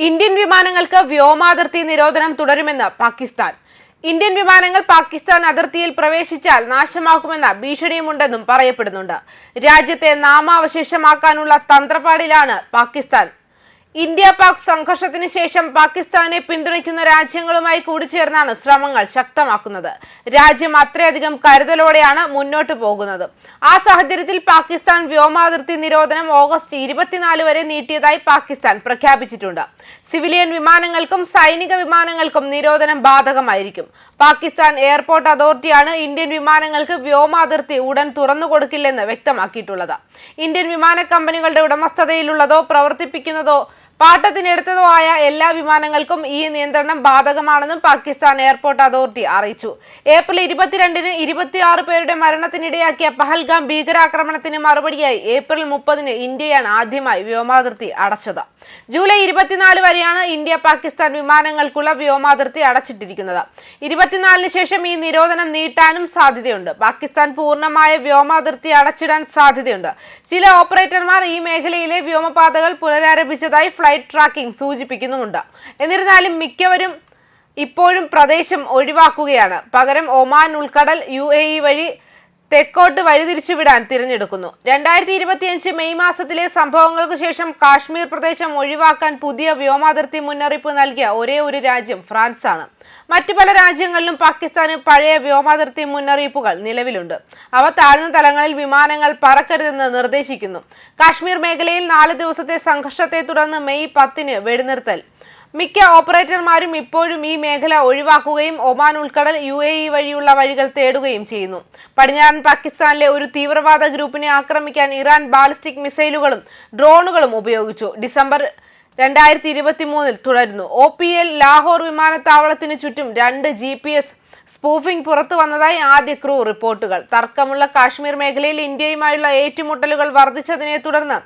Indian വിമാനങ്ങൾക്ക് വ്യോമാതിർത്തി നിരോധനം തുടരുമെന്ന് പാകിസ്ഥാൻ. ഇന്ത്യൻ വിമാനങ്ങൾ പാകിസ്ഥാൻ അതിർത്തിയിൽ പ്രവേശിച്ചാൽ നാശമാക്കുമെന്ന ഭീഷണിയുമുണ്ടെന്നും പറയപ്പെടുന്നുണ്ട്. രാജ്യത്തെ നാമാവശേഷമാക്കാനുള്ള തന്ത്രപ്പാടിലാണ് പാകിസ്ഥാൻ ഇന്ത്യ പാക് സംഘർഷത്തിന് ശേഷം പാകിസ്ഥാനെ പിന്തുണയ്ക്കുന്ന രാജ്യങ്ങളുമായി കൂടിച്ചേർന്നാണ് ശ്രമങ്ങൾ ശക്തമാക്കുന്നത്. രാജ്യം അത്രയധികം കരുതലോടെയാണ് മുന്നോട്ട് പോകുന്നത്. ആ സാഹചര്യത്തിൽ പാകിസ്ഥാൻ വ്യോമാതിർത്തി നിരോധനം ഓഗസ്റ്റ് ഇരുപത്തിനാല് വരെ നീട്ടിയതായി പാകിസ്ഥാൻ പ്രഖ്യാപിച്ചിട്ടുണ്ട്. സിവിലിയൻ വിമാനങ്ങൾക്കും സൈനിക വിമാനങ്ങൾക്കും നിരോധനം ബാധകമായിരിക്കും. പാകിസ്ഥാൻ എയർപോർട്ട് അതോറിറ്റിയാണ് ഇന്ത്യൻ വിമാനങ്ങൾക്ക് വ്യോമാതിർത്തി ഉടൻ തുറന്നു കൊടുക്കില്ലെന്ന് വ്യക്തമാക്കിയിട്ടുള്ളത്. ഇന്ത്യൻ വിമാന കമ്പനികളുടെ ഉടമസ്ഥതയിലുള്ളതോ പ്രവർത്തിപ്പിക്കുന്നതോ പാട്ടത്തിനെടുത്തതോ ആയ എല്ലാ വിമാനങ്ങൾക്കും ഈ നിയന്ത്രണം ബാധകമാണെന്നും പാകിസ്ഥാൻ എയർപോർട്ട് അതോറിറ്റി അറിയിച്ചു. ഏപ്രിൽ ഇരുപത്തിരണ്ടിന് ഇരുപത്തിയാറ് പേരുടെ മരണത്തിനിടയാക്കിയ പഹൽഗാം ഭീകരാക്രമണത്തിന് മറുപടിയായി ഏപ്രിൽ മുപ്പതിന് ഇന്ത്യയാണ് ആദ്യമായി വ്യോമാതിർത്തി അടച്ചത്. ജൂലൈ ഇരുപത്തിനാല് വരെയാണ് ഇന്ത്യ പാകിസ്ഥാൻ വിമാനങ്ങൾക്കുള്ള വ്യോമാതിർത്തി അടച്ചിട്ടിരിക്കുന്നത്. ഇരുപത്തിനാലിന് ശേഷം ഈ നിരോധനം നീട്ടാനും സാധ്യതയുണ്ട്. പാകിസ്ഥാൻ പൂർണമായ വ്യോമാതിർത്തി അടച്ചിടാൻ സാധ്യതയുണ്ട്. ചില ഓപ്പറേറ്റർമാർ ഈ മേഖലയിലെ വ്യോമപാതകൾ പുനരാരംഭിച്ചതായി ഫ്ലൈറ്റ് ട്രാക്കിംഗ് സൂചിപ്പിക്കുന്നുമുണ്ട്. എന്നിരുന്നാലും മിക്കവരും ഇപ്പോഴും പ്രദേശം ഒഴിവാക്കുകയാണ്. പകരം ഒമാൻ ഉൾക്കടൽ യു വഴി തെക്കോട്ട് വഴിതിരിച്ചുവിടാൻ തിരഞ്ഞെടുക്കുന്നു. രണ്ടായിരത്തി ഇരുപത്തിയഞ്ച് മെയ് മാസത്തിലെ സംഭവങ്ങൾക്ക് ശേഷം കാശ്മീർ പ്രദേശം ഒഴിവാക്കാൻ പുതിയ വ്യോമാതിർത്തി മുന്നറിയിപ്പ് നൽകിയ ഒരേ ഒരു രാജ്യം ഫ്രാൻസാണ്. മറ്റു പല രാജ്യങ്ങളിലും പാകിസ്ഥാന് പഴയ വ്യോമാതിർത്തി മുന്നറിയിപ്പുകൾ നിലവിലുണ്ട്. അവ താഴ്ന്ന തലങ്ങളിൽ വിമാനങ്ങൾ പറക്കരുതെന്ന് നിർദ്ദേശിക്കുന്നു. കാശ്മീർ മേഖലയിൽ നാല് ദിവസത്തെ സംഘർഷത്തെ തുടർന്ന് മെയ് പത്തിന് വെടിനിർത്തൽ. മിക്ക ഓപ്പറേറ്റർമാരും ഇപ്പോഴും ഈ മേഖല ഒഴിവാക്കുകയും ഒമാൻ ഉൾക്കടൽ യു എ ഇ വഴിയുള്ള വഴികൾ തേടുകയും ചെയ്യുന്നു. പടിഞ്ഞാറൻ പാകിസ്ഥാനിലെ ഒരു തീവ്രവാദ ഗ്രൂപ്പിനെ ആക്രമിക്കാൻ ഇറാൻ ബാലിസ്റ്റിക് മിസൈലുകളും ഡ്രോണുകളും ഉപയോഗിച്ചു. ഡിസംബർ രണ്ടായിരത്തി ഇരുപത്തി മൂന്നിൽ തുടരുന്നു. ഒ പി എൽ ലാഹോർ വിമാനത്താവളത്തിന് ചുറ്റും രണ്ട് ജി പി എസ് സ്പൂഫിംഗ് പുറത്തു വന്നതായി ആദ്യ ക്രൂ റിപ്പോർട്ടുകൾ. തർക്കമുള്ള കാശ്മീർ മേഖലയിൽ ഇന്ത്യയുമായുള്ള ഏറ്റുമുട്ടലുകൾ വർദ്ധിച്ചതിനെ തുടർന്ന്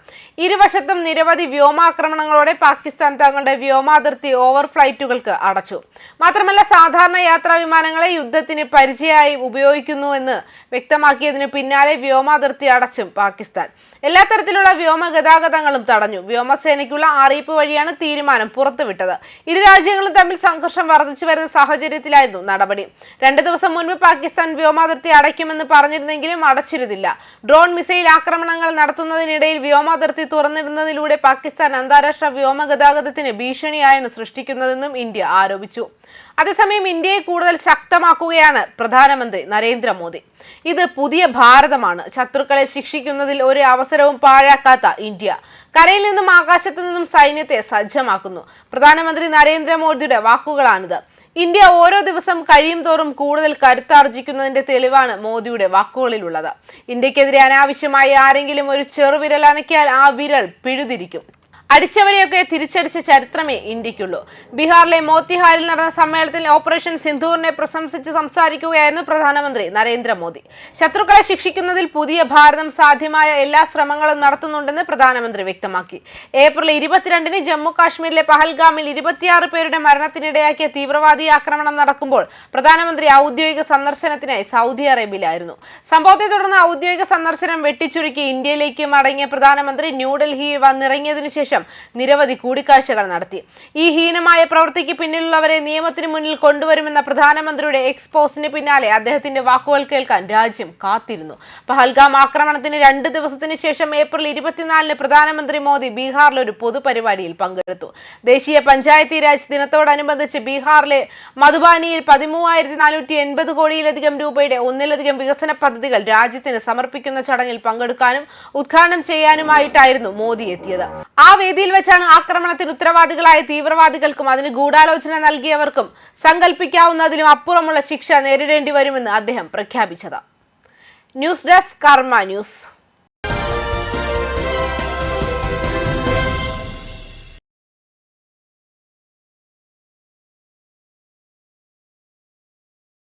ഇരുവശത്തും നിരവധി വ്യോമാക്രമണങ്ങളോടെ പാകിസ്ഥാൻ തങ്ങളുടെ വ്യോമാതിർത്തി ഓവർ ഫ്ലൈറ്റുകൾക്ക് അടച്ചു. മാത്രമല്ല സാധാരണ യാത്രാ വിമാനങ്ങളെ യുദ്ധത്തിന് പരിചയമായി ഉപയോഗിക്കുന്നുവെന്ന് വ്യക്തമാക്കിയതിനു പിന്നാലെ വ്യോമാതിർത്തി അടച്ചും പാകിസ്ഥാൻ. എല്ലാ തരത്തിലുള്ള വ്യോമ ഗതാഗതങ്ങളും തടഞ്ഞു. വ്യോമസേനയ്ക്കുള്ള അറിയിപ്പ് വഴിയാണ് തീരുമാനം പുറത്തുവിട്ടത്. ഇരു രാജ്യങ്ങളും തമ്മിൽ സംഘർഷം വർദ്ധിച്ചു വരുന്ന സാഹചര്യത്തിലായിരുന്നു നടപടി. രണ്ട് ദിവസം മുൻപ് പാകിസ്ഥാൻ വ്യോമാതിർത്തി അടയ്ക്കുമെന്ന് പറഞ്ഞിരുന്നെങ്കിലും അടച്ചിരുന്നില്ല. ഡ്രോൺ മിസൈൽ ആക്രമണങ്ങൾ നടത്തുന്നതിനിടയിൽ വ്യോമാതിർത്തി തുറന്നിടുന്നതിലൂടെ പാകിസ്ഥാൻ അന്താരാഷ്ട്ര വ്യോമ ഗതാഗതത്തിന് ഭീഷണിയായാണ് സൃഷ്ടിക്കുന്നതെന്നും ഇന്ത്യ ആരോപിച്ചു. അതേസമയം ഇന്ത്യയെ കൂടുതൽ ശക്തമാക്കുകയാണ് പ്രധാനമന്ത്രി നരേന്ദ്രമോദി. ഇത് പുതിയ ഭാരതമാണ്. ശത്രുക്കളെ ശിക്ഷിക്കുന്നതിൽ ഒരു അവസരവും പാഴാക്കാത്ത ഇന്ത്യ. കരയിൽ നിന്നും ആകാശത്തു നിന്നും സൈന്യത്തെ സജ്ജമാക്കുന്നു. പ്രധാനമന്ത്രി നരേന്ദ്രമോദിയുടെ വാക്കുകളാണിത്. ഇന്ത്യ ഓരോ ദിവസം കഴിയും തോറും കൂടുതൽ കരുത്താർജിക്കുന്നതിന്റെ തെളിവാണ് മോദിയുടെ വാക്കുകളിലുള്ളത്. ഇന്ത്യക്കെതിരെ അനാവശ്യമായി ആരെങ്കിലും ഒരു ചെറുവിരൽ അനക്കിയാൽ ആ വിരൽ പിഴുതിരിക്കും. അടിച്ചവരെയൊക്കെ തിരിച്ചടിച്ച ചരിത്രമേ ഇന്ത്യക്കുള്ളൂ. ബീഹാറിലെ മോത്തിഹാരിൽ നടന്ന സമ്മേളനത്തിൽ ഓപ്പറേഷൻ സിന്ധൂറിനെ പ്രശംസിച്ച് സംസാരിക്കുകയായിരുന്നു പ്രധാനമന്ത്രി നരേന്ദ്രമോദി. ശത്രുക്കളെ ശിക്ഷിക്കുന്നതിൽ പുതിയ ഭാരതം സാധ്യമായ എല്ലാ ശ്രമങ്ങളും നടത്തുന്നുണ്ടെന്ന് പ്രധാനമന്ത്രി വ്യക്തമാക്കി. ഏപ്രിൽ ഇരുപത്തിരണ്ടിന് ജമ്മു കാശ്മീരിലെ പഹൽഗാമിൽ ഇരുപത്തിയാറ് പേരുടെ മരണത്തിനിടയാക്കിയ തീവ്രവാദി ആക്രമണം നടക്കുമ്പോൾ പ്രധാനമന്ത്രി ഔദ്യോഗിക സന്ദർശനത്തിനായി സൗദി അറേബ്യയിലായിരുന്നു. സംഭവത്തെ തുടർന്ന് ഔദ്യോഗിക സന്ദർശനം വെട്ടിച്ചുരുക്കി ഇന്ത്യയിലേക്ക് മടങ്ങിയ പ്രധാനമന്ത്രി ന്യൂഡൽഹിയിൽ വന്നിറങ്ങിയതിനു ശേഷം നിരവധി കൂടിക്കാഴ്ചകൾ നടത്തി. ഈ ഹീനമായ പ്രവൃത്തിക്ക് പിന്നിലുള്ളവരെ നിയമത്തിന് മുന്നിൽ കൊണ്ടുവരുമെന്ന പ്രധാനമന്ത്രിയുടെ എക്സ്പോസിന് പിന്നാലെ അദ്ദേഹത്തിന്റെ വാക്കുകൾ കേൾക്കാൻ രാജ്യം കാത്തിരുന്നു. പഹൽഗാം ആക്രമണത്തിന് രണ്ട് ദിവസത്തിന് ശേഷം ഏപ്രിൽ ഇരുപത്തിനാലിന് പ്രധാനമന്ത്രി മോദി ബീഹാറിൽ ഒരു പൊതുപരിപാടിയിൽ പങ്കെടുത്തു. ദേശീയ പഞ്ചായത്തി രാജ് ദിനത്തോടനുബന്ധിച്ച് ബീഹാറിലെ മധുബാനിയിൽ പതിമൂവായിരത്തി നാനൂറ്റി എൺപത് കോടിയിലധികം രൂപയുടെ ഒന്നിലധികം വികസന പദ്ധതികൾ രാജ്യത്തിന് സമർപ്പിക്കുന്ന ചടങ്ങിൽ പങ്കെടുക്കാനും ഉദ്ഘാടനം ചെയ്യാനുമായിട്ടായിരുന്നു മോദി എത്തിയത്. ആ വേദിയിൽ വെച്ചാണ് ആക്രമണത്തിന് ഉത്തരവാദികളായ തീവ്രവാദികൾക്കും അതിന് ഗൂഢാലോചന നൽകിയവർക്കും സങ്കല്പിക്കാവുന്നതിലും അപ്പുറമുള്ള ശിക്ഷ നേരിടേണ്ടി വരുമെന്ന് അദ്ദേഹം പ്രഖ്യാപിച്ചത്. News desk Karma news.